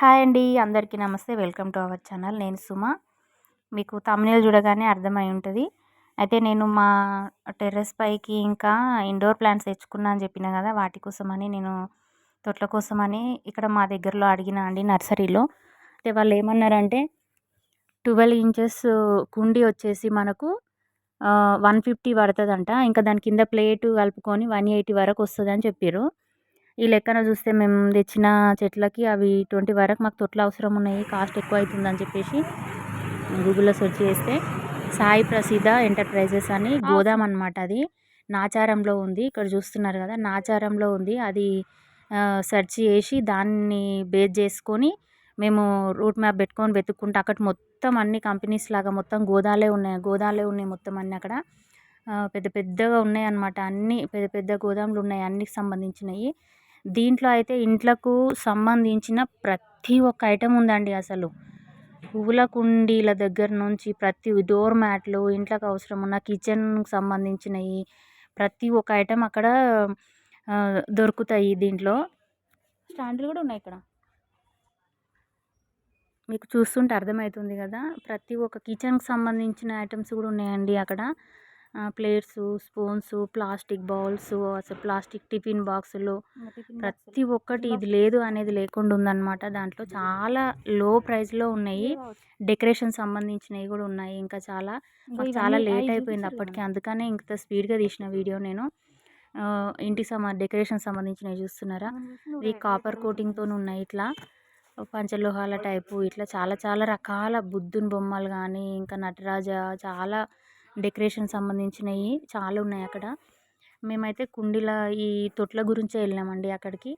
Hi అండి అందరికీ నమస్తే. Welcome to our channel. నేను సుమ. మీకు తమిళ చూడగానే అర్థమై ఉంటుంది. అయితే నేను మా టెర్రస్ పైకి ఇంకా ఇండోర్ ప్లాంట్స్ తెచ్చుకున్నా అని చెప్పిన కదా వాటి కోసమని నేను తొట్ల కోసమని ఇక్కడ మా దగ్గరలో అడిగిన అండి నర్సరీలో. అయితే వాళ్ళు ఏమన్నారంటే ట్వెల్వ్ ఇంచెస్ కుండీ వచ్చేసి మనకు వన్ ఫిఫ్టీ పడుతుందంట. ఇంకా దాని కింద ప్లేటు కలుపుకొని వన్ ఎయిటీ వరకు వస్తుంది అని చెప్పారు ఈ లెక్కన చూస్తే మేము తెచ్చిన చెట్లకి అవి ట్వంటీ వరకు మాకు తొట్లు అవసరం ఉన్నాయి. కాస్ట్ ఎక్కువ అవుతుందని చెప్పేసి గూగుల్లో సెర్చ్ చేస్తే సాయి ప్రసిద్ధ ఎంటర్ప్రైజెస్ అని గోదాం అనమాట అది. నాచారంలో ఉంది. ఇక్కడ చూస్తున్నారు కదా నాచారంలో ఉంది. అది సెర్చ్ చేసి దాన్ని బేస్ చేసుకొని మేము రూట్ మ్యాప్ పెట్టుకొని వెతుక్కుంటే అక్కడ మొత్తం అన్ని కంపెనీస్ లాగా మొత్తం గోదాలే ఉన్నాయి. గోదాలే ఉన్నాయి మొత్తం అన్నీ అక్కడ. పెద్ద పెద్దగా ఉన్నాయి అన్నమాట. అన్ని పెద్ద పెద్ద గోదాములు ఉన్నాయి. అన్నికి సంబంధించినవి. దీంట్లో అయితే ఇంట్లకు సంబంధించిన ప్రతి ఒక్క ఐటెం ఉందండి అసలు. పువ్వుల కుండీల దగ్గర నుంచి ప్రతి డోర్ మ్యాట్లు ఇంట్లోకి అవసరం ఉన్న కిచెన్కి సంబంధించినవి ప్రతి ఒక్క ఐటెం అక్కడ దొరుకుతాయి దీంట్లో. స్టాండ్లు కూడా ఉన్నాయి ఇక్కడ. మీకు చూస్తుంటే అర్థమవుతుంది కదా ప్రతి ఒక్క కిచెన్కి సంబంధించిన ఐటమ్స్ కూడా ఉన్నాయండి అక్కడ. ప్లేట్స్ స్పూన్స్ ప్లాస్టిక్ బౌల్స్ అసలు ప్లాస్టిక్ టిఫిన్ బాక్సులు ప్రతి ఒక్కటి ఇది లేదు అనేది లేకుండా ఉందన్నమాట. దాంట్లో చాలా లో ప్రైస్లో ఉన్నాయి. డెకరేషన్ సంబంధించినవి కూడా ఉన్నాయి ఇంకా చాలా. చాలా లేట్ అయిపోయింది అప్పటికి. అందుకనే ఇంత స్పీడ్గా తీసిన వీడియో నేను. ఇంటి సంబ డెకరేషన్ సంబంధించినవి చూస్తున్నారా? ఇది కాపర్ కోటింగ్తో ఉన్నాయి ఇట్లా. పంచలోహాల టైపు ఇట్లా చాలా చాలా రకాల బుద్ధుని బొమ్మలు కానీ ఇంకా నటరాజ చాలా డెకరేషన్ సంబంధించినవి చాలా ఉన్నాయి అక్కడ. మేమైతే కుండీల ఈ తొట్ల గురించే వెళ్ళామండి అక్కడికి.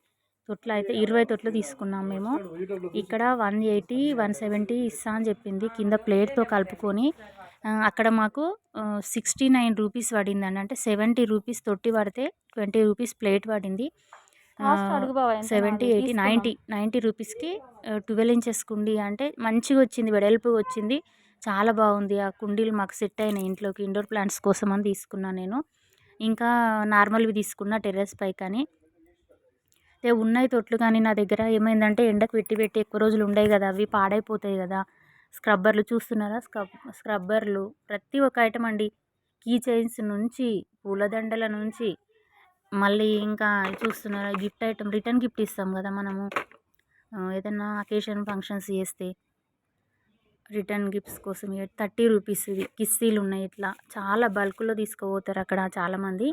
తొట్లు అయితే ఇరవై తొట్లు తీసుకున్నాం మేము. ఇక్కడ వన్ ఎయిటీ వన్ సెవెంటీ ఇస్తా అని చెప్పింది. కింద ప్లేట్తో కలుపుకొని అక్కడ మాకు సిక్స్టీ నైన్ రూపీస్ పడిందండి. అంటే సెవెంటీ రూపీస్ తొట్టి పడితే ట్వంటీ రూపీస్ ప్లేట్ పడింది. సెవెంటీ ఎయిటీ నైంటీ నైంటీ రూపీస్కి ట్వెల్వ్ ఇంచెస్ కుండీ అంటే మంచిగా వచ్చింది వెడల్పు వచ్చింది. చాలా బాగుంది. ఆ కుండీలు మాకు సెట్ అయినాయి ఇంట్లోకి. ఇండోర్ ప్లాంట్స్ కోసం అని తీసుకున్నాను నేను. ఇంకా నార్మల్వి తీసుకున్న టెర్రస్ పై కానీ. ఉన్నాయి తొట్లు కానీ నా దగ్గర. ఏమైందంటే ఎండకు పెట్టి పెట్టి ఎక్కువ రోజులు ఉండవు కదా. అవి పాడైపోతాయి కదా. స్క్రబ్బర్లు చూస్తున్నారా? స్క్రబ్ స్క్రబ్బర్లు. ప్రతి ఒక్క ఐటమ్ అండి. కీ చైన్స్ నుంచి పూలదండల నుంచి. మళ్ళీ ఇంకా చూస్తున్నారా? గిఫ్ట్ ఐటమ్ రిటర్న్ గిఫ్ట్ ఇస్తాం కదా మనము. ఏదైనా అకేషన్ ఫంక్షన్స్ చేస్తే. రిటర్న్ గిఫ్ట్స్ కోసం థర్టీ రూపీస్ ఇది కిస్తీలు ఉన్నాయి ఇట్లా. చాలా బల్క్లో తీసుకుపోతారు అక్కడ చాలామంది.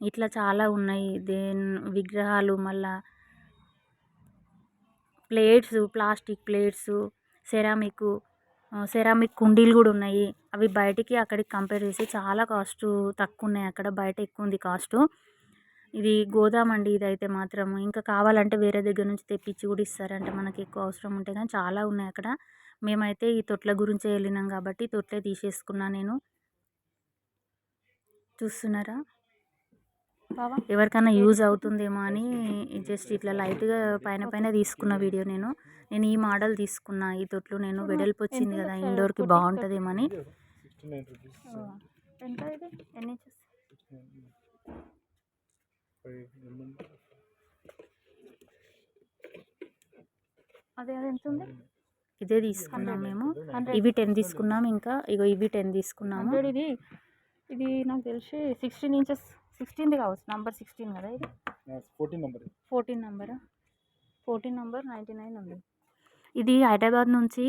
ఇట్లా చాలా ఉన్నాయి. దేన్ విగ్రహాలు మళ్ళా plates plastic plates ceramic ceramic కుండీలు కూడా ఉన్నాయి. అవి బయటికి అక్కడికి కంపేర్ చేసి చాలా కాస్ట్ తక్కువ ఉన్నాయి అక్కడ బయట ఎక్కువ ఉంది కాస్ట్. ఇది గోదాం అండి ఇదైతే మాత్రం ఇంకా కావాలంటే వేరే దగ్గర నుంచి తెప్పించి కూడా ఇస్తారంట. మనకి ఎక్కువ అవసరం ఉంటే కానీ చాలా ఉన్నాయి అక్కడ. మేమైతే ఈ తొట్ల గురించే వెళ్ళినాం కాబట్టి తొట్లే తీసేసుకున్నా నేను. చూస్తున్నారా? ఎవరికైనా యూజ్ అవుతుందేమో అని జస్ట్ ఇట్లా లైట్గా పైన పైన తీసుకున్న వీడియో నేను. నేను ఈ మోడల్ తీసుకున్నా. ఈ తొట్లు నేను వెడల్పు వచ్చింది కదా ఇండోర్కి బాగుంటుందేమో అని. అది ఎంత ఉంది ఇదే తీసుకున్నాం మేము. ఇవి టెన్ తీసుకున్నాం ఇంకా. ఇగో ఇవి టెన్ తీసుకున్నాము. ఇది ఇది నాకు తెలిసి సిక్స్టీన్ ఇంచెస్ సిక్స్టీన్ది కావచ్చు నంబర్ సిక్స్టీన్ కదా ఇది? Fourteen number fourteen number fourteen number ninety nine ఉంది. ఇది హైదరాబాద్ నుంచి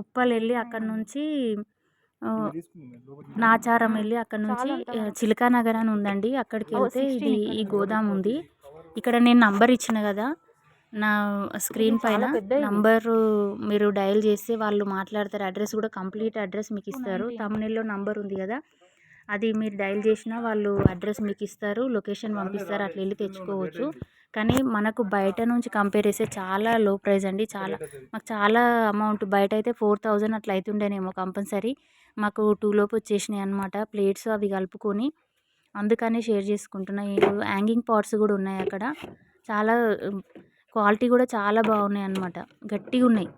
ఉప్పల్ వెళ్ళి అక్కడ నుంచి నాచారం వెళ్ళి అక్కడ నుంచి చిలకా నగర్ అని ఉందండి. అక్కడికి వెళ్తే ఇది ఈ గోదాం ఉంది. ఇక్కడ నేను నంబర్ ఇచ్చిన కదా. నా స్క్రీన్ పైన నంబరు మీరు డయల్ చేస్తే వాళ్ళు మాట్లాడతారు. అడ్రస్ కూడా కంప్లీట్ అడ్రస్ మీకు ఇస్తారు. తమిళలో నంబర్ ఉంది కదా అది మీరు డయల్ చేసినా వాళ్ళు అడ్రస్ మీకు ఇస్తారు. లొకేషన్ పంపిస్తారు. అట్లా వెళ్ళి తెచ్చుకోవచ్చు. కానీ మనకు బయట నుంచి కంపేర్ చేస్తే చాలా లో ప్రైస్ అండి. చాలా మాకు చాలా అమౌంట్. బయట అయితే ఫోర్ థౌజండ్ అట్లా అవుతుండేనేమో కంపల్సరీ. మాకు టూ లోపు వచ్చేసినాయి అనమాట ప్లేట్స్ అవి కలుపుకొని అందుకనే షేర్ చేసుకుంటున్నా. హ్యాంగింగ్ పాట్స్ కూడా ఉన్నాయి అక్కడ. చాలా క్వాలిటీ కూడా చాలా బాగున్నాయి అన్నమాట గట్టిగా ఉన్నాయి.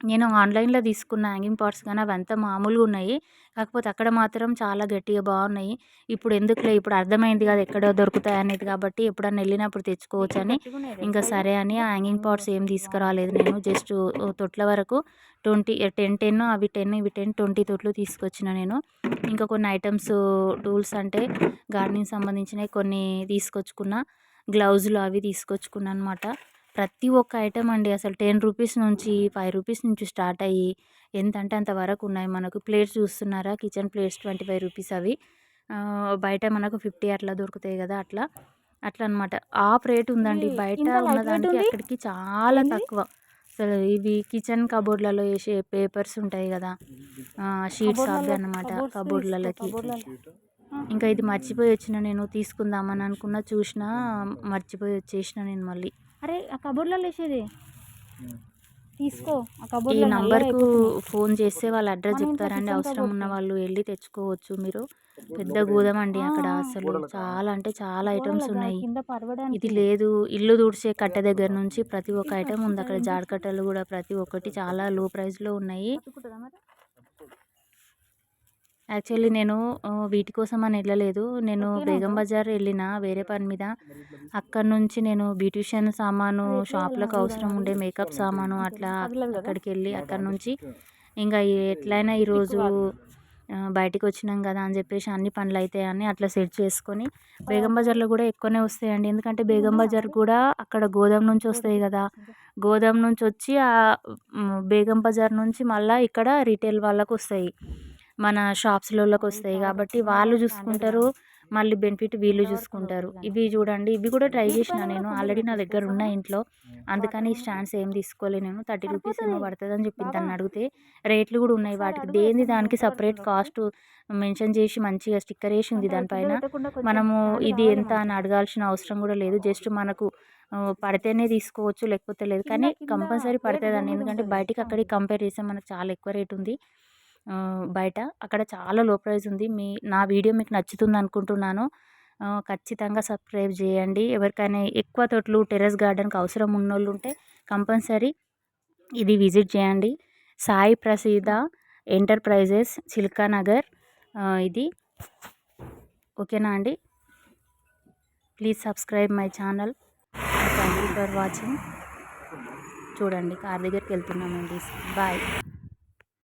నేను ఆన్లైన్లో తీసుకున్న హ్యాంగింగ్ పాట్స్ కానీ అవి అంతా మామూలుగా ఉన్నాయి. కాకపోతే అక్కడ మాత్రం చాలా గట్టిగా బాగున్నాయి. ఇప్పుడు ఎందుకులే? ఇప్పుడు అర్థమైంది కదా ఎక్కడ దొరుకుతాయి అనేది కాబట్టి ఎప్పుడన్నా వెళ్ళినప్పుడు తెచ్చుకోవచ్చు అని ఇంకా సరే అని ఆ హ్యాంగింగ్ పాట్స్ ఏం తీసుకురాలేదు నేను. జస్ట్ తొట్ల వరకు ట్వంటీ టెన్ టెన్ అవి టెన్ ఇవి టెన్ ట్వంటీ తొట్లు తీసుకొచ్చిన నేను. ఇంకా కొన్ని ఐటమ్స్ టూల్స్ అంటే గార్డెనింగ్ సంబంధించినవి కొన్ని తీసుకొచ్చుకున్న. గ్లౌజులు అవి తీసుకొచ్చుకున్నా అనమాట ప్రతి ఒక్క ఐటమ్ అండి అసలు టెన్ రూపీస్ నుంచి ఫైవ్ రూపీస్ నుంచి స్టార్ట్ అయ్యి ఎంత అంటే అంత వరకు ఉన్నాయి. మనకు ప్లేట్స్ చూస్తున్నారా? Kitchen plates twenty five rupees అవి. బయట మనకు ఫిఫ్టీ అట్లా దొరుకుతాయి కదా అట్లా. అట్లా అనమాట ఆఫ్ రేట్ ఉందండి. బయట ఉన్నదానికి అక్కడికి చాలా తక్కువ. అసలు ఇవి కిచెన్ కబోర్డ్లలో వేసే పేపర్స్ ఉంటాయి కదా. షీట్స్ అవి అనమాట కబోర్డ్లలోకి. ఇంకా ఇది మర్చిపోయి వచ్చిన నేను తీసుకుందామని అనుకున్న చూసిన మర్చిపోయి వచ్చేసిన నేను మళ్ళీ. అరే ఆ కబోర్డ్లలో వేసేది. తీసుకో ఆ ఈ నంబర్కు ఫోన్ చేస్తే వాళ్ళు అడ్రస్ చెప్తారండి. అవసరం ఉన్న వాళ్ళు వెళ్ళి తెచ్చుకోవచ్చు మీరు. పెద్ద గోదాం అండి అక్కడ అసలు. చాలా అంటే చాలా ఐటమ్స్ ఉన్నాయి. ఇది లేదు. ఇల్లు తుడిచే కట్ట దగ్గర నుంచి ప్రతి ఒక్క ఐటమ్ ఉంది. అక్కడ జాడకట్టలు కూడా ప్రతి ఒక్కటి చాలా లో ప్రైస్లో ఉన్నాయి? యాక్చువల్లీ నేను వీటి కోసం అని వెళ్ళలేదు. నేను బేగం బజార్ వెళ్ళిన వేరే పని మీద. అక్కడ నుంచి నేను బ్యూటిషియన్ సామాను షాప్లకు అవసరం ఉండే మేకప్ సామాను అట్లా అక్కడికి వెళ్ళి అక్కడ నుంచి ఇంకా ఎట్లయినా ఈరోజు బయటికి వచ్చినాం కదా అని చెప్పేసి అన్ని పనులు అవుతాయని అట్లా సెట్ చేసుకొని బేగం బజార్లో కూడా ఎక్కువనే వస్తాయండి. ఎందుకంటే బేగం బజార్ కూడా అక్కడ గోదాం నుంచి వస్తాయి కదా. గోదాం నుంచి వచ్చి ఆ బేగం బజార్ నుంచి మళ్ళీ ఇక్కడ రీటైల్ వాళ్ళకు వస్తాయి. మన షాప్స్లలోకి వస్తాయి కాబట్టి వాళ్ళు చూసుకుంటారు మళ్ళీ బెనిఫిట్ వీళ్ళు చూసుకుంటారు. ఇవి చూడండి ఇవి కూడా ట్రై చేసిన నేను. ఆల్రెడీ నా దగ్గర ఉన్నాయి ఇంట్లో. అందుకని ఈ స్టాండ్స్ ఏం తీసుకోలే నేను. థర్టీ రూపీస్ ఏమో పడుతుంది అని చెప్పింది తను అడిగితే. రేట్లు కూడా ఉన్నాయి వాటికి. దేని దానికి సపరేట్ కాస్ట్ మెన్షన్ చేసి మంచిగా స్టిక్కర్ వేసి ఉంది దానిపైన. మనము ఇది ఎంత అని అడగాల్సిన అవసరం కూడా లేదు. జస్ట్ మనకు పడితేనే తీసుకోవచ్చు లేకపోతే లేదు. కానీ కంపల్సరీ పడుతుందండి ఎందుకంటే. బయటికి అక్కడికి కంపేర్ చేస్తే మనకు చాలా ఎక్కువ రేట్ ఉంది. బయట అక్కడ చాలా లో ప్రైస్ ఉంది. మీ నా వీడియో మీకు నచ్చుతుంది అనుకుంటున్నాను. ఖచ్చితంగా సబ్స్క్రైబ్ చేయండి. ఎవరికైనా ఎక్కువ తోటలు టెర్రస్ గార్డెన్కి అవసరం ఉన్నోళ్ళు ఉంటే కంపల్సరీ ఇది విజిట్ చేయండి. సాయి ప్రసీద ఎంటర్ప్రైజెస్ చిల్కా నగర్. ఇది. ఓకేనా అండి? Please subscribe my channel. Thank you for watching. చూడండి కార్ దగ్గరికి వెళ్తున్నామండి. బాయ్.